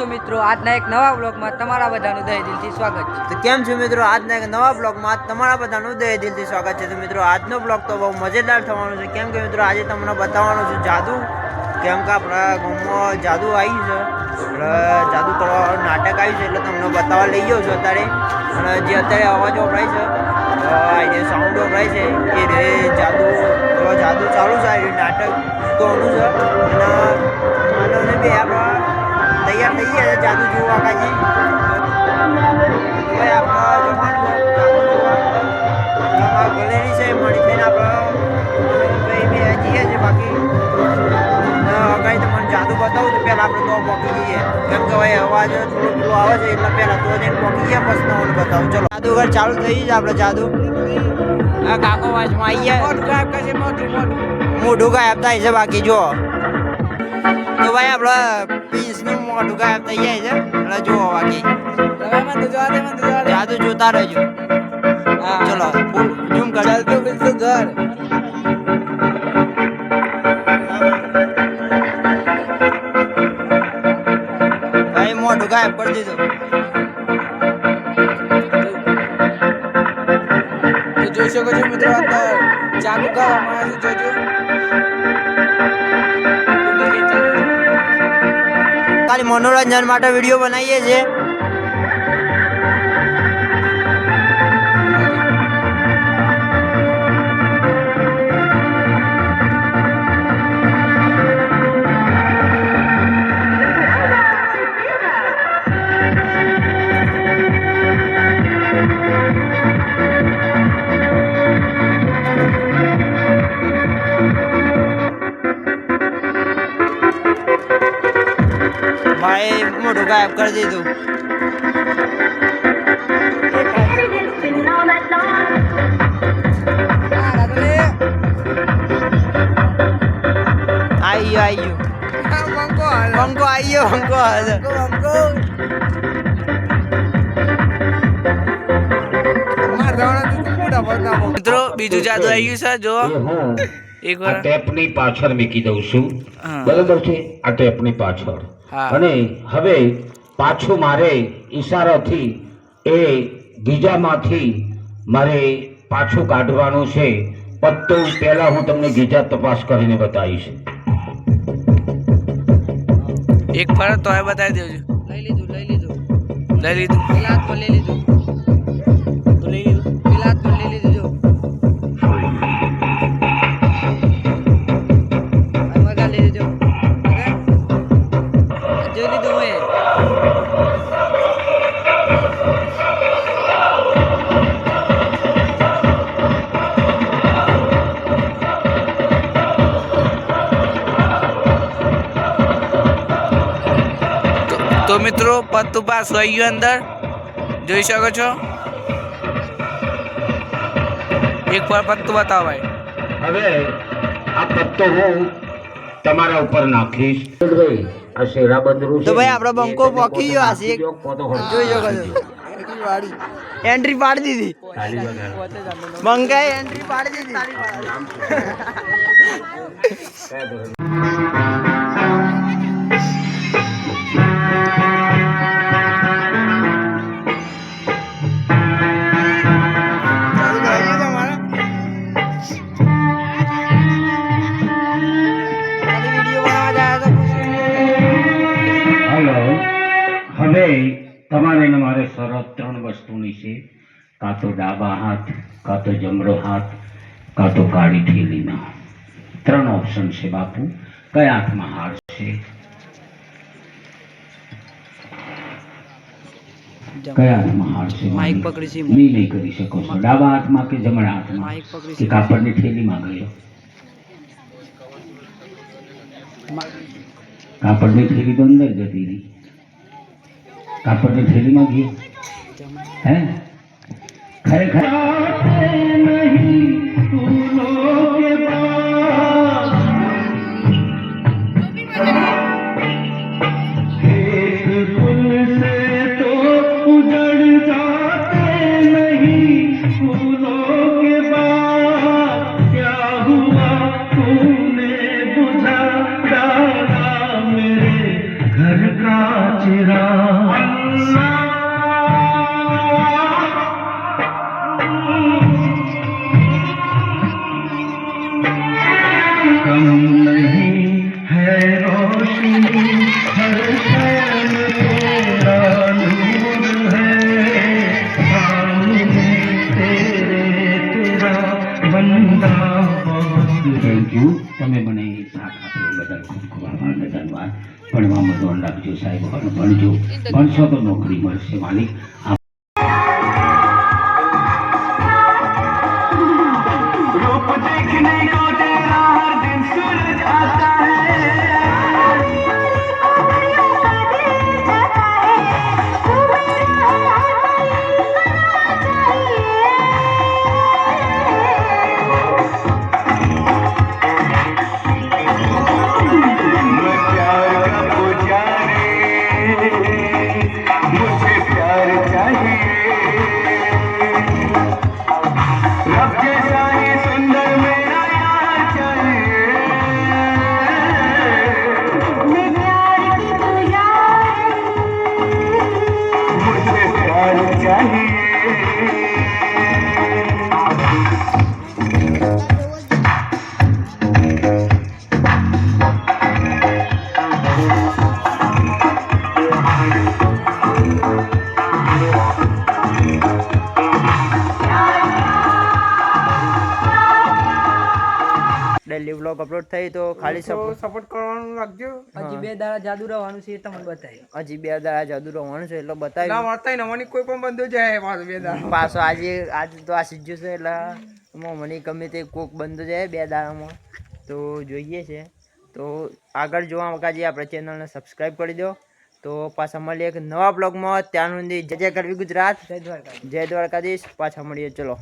છો મિત્રો. આજના એક નવા બ્લોગમાં તમારા બધાનું દહી દિલથી સ્વાગત છે. તો કેમ છો મિત્રો? આજના એક નવા બ્લોગમાં તમારા બધાનું દય દિલથી સ્વાગત છે. તો મિત્રો, આજનો બ્લોગ તો બહુ મજેદાર થવાનો છે. કેમ કે મિત્રો, આજે તમને બતાવવાનો છું જાદુ. કેમ કે આપણા ગામમાં જાદુ આવ્યું છે. જાદુ કરવા નાટક આવ્યું છે એટલે તમને બતાવવા લઈ ગયો છું અત્યારે. અને જે અત્યારે અવાજ વપરાય છે જે સાઉન્ડ વપરાય છે, એ જાદુ જાદુ ચાલુ છે નાટક તો આનું છે. જાદુ જોવા કાજી ભાઈ આપણે જવાનું છે જાદુ જોવા આમાં ગેલેરી છે મળી થઈને આપણે ભાઈ બે જઈએ છે બાકી ને અગાડી તમને જાદુ બતાવું તો પહેલાં આપણે તો પહોંચી જઈએ કેમ કે ભાઈ અવાજ થોડું પેલું આવે છે એટલે પહેલાં તો જઈને પહોંચી ગયા પછી તમને બતાવું ચલો જાદુગર ચાલુ થઈ છે આપણે જાદુ આ કાકો વાંચમાં આવી ગયા. મોટું ગાયબ કરશે મોટું મોટું. મોઢું ગાયબ થાય છે બાકી જો તો ભાઈ આપણે પીસનું મોઢું ગાયબ થઈ જાય છે. એટલે જુઓ બાકી. જાદુ જોતા રહેજો. હા. ચલો ઝૂમ કર. ચાલતું બિલકુલ ઘર. ભાઈ મોઢું ગાયબ કરી દીધું. જોઈ શકો છો મિત્રો ચાલુ આવે છે જોજો. ખાલી મનોરંજન માટે વીડિયો બનાવીએ છીએ. બંકો, ગાયબ કરી દીધું. મોટા. મિત્રો બીજું જાદુ આવી ગયું છે જો એક વાર. વાર ટેપની પાછળ મૂકી દઉં છું. બરાબર છે? આ ટેપની પાછળ. અને હવે પાછું મારે ઈશારાથી એ ગીજામાંથી મારે પાછું કાઢવાનું છે. પત્તો પહેલા હું તમને ગીજા તપાસ કરીને બતાવીશ. એક વાર તો બતાવી દેજો. લઈ લીધું લઈ લીધું. લઈ લીધું. પેલા હાથ લઈ લીધું. લઈ લીધું? પેલા હાથ લઈ લીધું તો- મિત્રો પત્તુ પાસ ગયું અંદર. જોઈ શકો છો? એક વાર પત્તું બતાવો ભાઈ હવે આ પત્તો હું તમારા ઉપર નાખીશ. ભાઈ આ શેરા બંદરું તો ભાઈ આપણો બંકો પોકી ગયો આ શેક. જોઈ શકો છો. એન્ટ્રી પાડી દીધી. બંકાએ એન્ટ્રી પાડી દીધી. હવે તમારે ને મારે શરત ત્રણ વસ્તુની છે. કાં તો ડાબા હાથ કાં તો જમણો હાથ કાં તો કાળી થેલીના. ત્રણ ઓપ્શન છે બાપુ. કયા હાથમાં હાર છે? કયા હાથમાં હાર છે? માઇક પકડી છે. નહીં નહીં કરી શકો છો. ડાબા હાથમાં કે જમણા હાથમાં? કે કાપડની થેલીમાં ગયો? કાપડની થેલી તો અંદર જતી રહી કાપડની થેલીમાં ગયો. હે? ખરેખર ભણવામાં ધ્યાન રાખજો સાહેબ ભણજો. ભણશો તો નોકરી મળશે માલિક. ડેલી વ્લોગ અપલોડ થઈ તો ખાલી સપોર્ટ કરવાનું લાગજો હજી બે દાડા જાદુ રહેવાનું છે એ તમને બતાવી હજી બે દાડા જાદુ રહેવાનું છે એટલે બતાવ્યું મળતા નવાની કોઈ પણ બંધો જાય પાછો બે દાડા પાછો આજે આજે તો આ સીજ્યું છે એટલે મને ગમે તે કોક બંધ જાય બે દાડામાં. તો જોઈએ છે. તો આગળ જોવા વખતે આપણે ચેનલને સબસ્ક્રાઈબ કરી દો. તો પાછા મળીએ એક નવા બ્લોગમાં ત્યાં સુધી જય જય કરવી ગુજરાત. જય દ્વારકા જય દ્વારકાધીશ. પાછા મળીએ. ચલો.